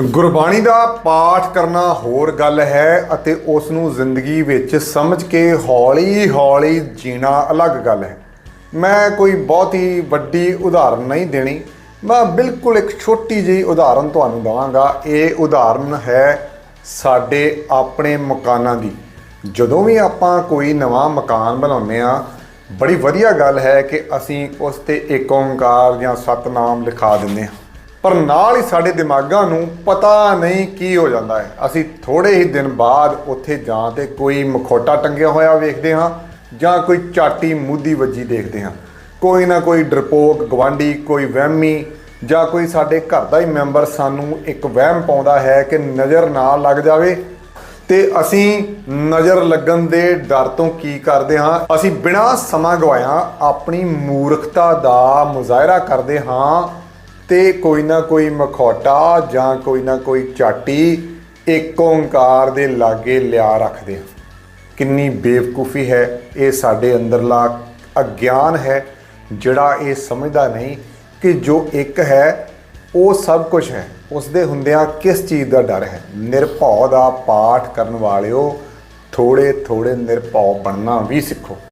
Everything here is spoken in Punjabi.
ਗੁਰਬਾਣੀ ਦਾ ਪਾਠ ਕਰਨਾ ਹੋਰ ਗੱਲ ਹੈ ਅਤੇ ਉਸ ਨੂੰ ਜ਼ਿੰਦਗੀ ਵਿੱਚ ਸਮਝ ਕੇ ਹੌਲੀ-ਹੌਲੀ ਜੀਣਾ ਅਲੱਗ ਗੱਲ ਹੈ। ਮੈਂ ਕੋਈ ਬਹੁਤ ਹੀ ਵੱਡੀ ਉਦਾਹਰਨ ਨਹੀਂ ਦੇਣੀ। ਮੈਂ ਬਿਲਕੁਲ ਇੱਕ ਛੋਟੀ ਜਿਹੀ ਉਦਾਹਰਨ ਤੁਹਾਨੂੰ ਦਵਾਂਗਾ। ਇਹ ਉਦਾਹਰਨ ਹੈ ਸਾਡੇ ਆਪਣੇ ਮਕਾਨਾਂ ਦੀ। ਜਦੋਂ ਵੀ ਆਪਾਂ ਕੋਈ ਨਵਾਂ ਮਕਾਨ ਬਣਾਉਂਦੇ ਆ ਬੜੀ ਵਧੀਆ ਗੱਲ ਹੈ ਕਿ ਅਸੀਂ ਉਸ ਤੇ ਏਕ ਓੰਕਾਰ ਜਾਂ ਸਤਨਾਮ ਲਿਖਾ ਦਿੰਦੇ ਹਾਂ। ਪਰ ਨਾਲ ਹੀ ਸਾਡੇ ਦਿਮਾਗਾਂ ਨੂੰ ਪਤਾ ਨਹੀਂ ਕੀ ਹੋ ਜਾਂਦਾ ਹੈ। ਅਸੀਂ ਥੋੜੇ ਹੀ ਦਿਨ ਬਾਅਦ ਉੱਥੇ ਜਾਂ ਤੇ ਕੋਈ ਮਖੌਟਾ ਟੰਗਿਆ ਹੋਇਆ ਵੇਖਦੇ ਹਾਂ ਜਾਂ ਕੋਈ ਚਾਟੀ ਮੂਦੀ ਵੱਜੀ ਦੇਖਦੇ ਹਾਂ। ਕੋਈ ਨਾ ਕੋਈ ਡਰਪੋਕ, ਗਵਾਂਢੀ, ਕੋਈ ਵਹਿਮੀ ਜਾਂ ਕੋਈ ਸਾਡੇ ਘਰ ਦਾ ਹੀ ਮੈਂਬਰ ਸਾਨੂੰ ਇੱਕ ਵਹਿਮ ਪਾਉਂਦਾ ਹੈ ਕਿ ਨਜ਼ਰ ਨਾ ਲੱਗ ਜਾਵੇ। ਤੇ ਅਸੀਂ ਨਜ਼ਰ ਲੱਗਣ ਦੇ ਡਰ ਤੋਂ ਕੀ ਕਰਦੇ ਹਾਂ? ਅਸੀਂ ਬਿਨਾਂ ਸਮਾਂ ਗਵਾਇਆ ਆਪਣੀ ਮੂਰਖਤਾ ਦਾ ਮੁਜ਼ਾਹਰਾ ਕਰਦੇ ਹਾਂ ਤੇ ਕੋਈ ਨਾ ਕੋਈ ਮਖੌਟਾ ਜਾਂ ਕੋਈ ਨਾ ਕੋਈ ਚਾਟੀ ਇੱਕ ਓੰਕਾਰ ਦੇ ਲਾਗੇ ਲਿਆ ਰੱਖਦੇ ਹਾਂ। ਕਿੰਨੀ ਬੇਵਕੂਫੀ ਹੈ, ਇਹ ਸਾਡੇ ਅੰਦਰਲਾ ਅਗਿਆਨ ਹੈ, ਜਿਹੜਾ ਇਹ ਸਮਝਦਾ ਨਹੀਂ ਕਿ ਜੋ ਇੱਕ ਹੈ, ਉਹ ਸਭ ਕੁਝ ਹੈ। ਉਸ ਦੇ ਹੁੰਦਿਆਂ ਕਿਸ ਚੀਜ਼ ਦਾ ਡਰ ਹੈ? ਨਿਰਭਉ ਦਾ ਪਾਠ ਕਰਨ ਵਾਲਿਓ ਥੋੜੇ ਥੋੜੇ ਨਿਰਭਉ ਬਣਨਾ ਵੀ ਸਿੱਖੋ।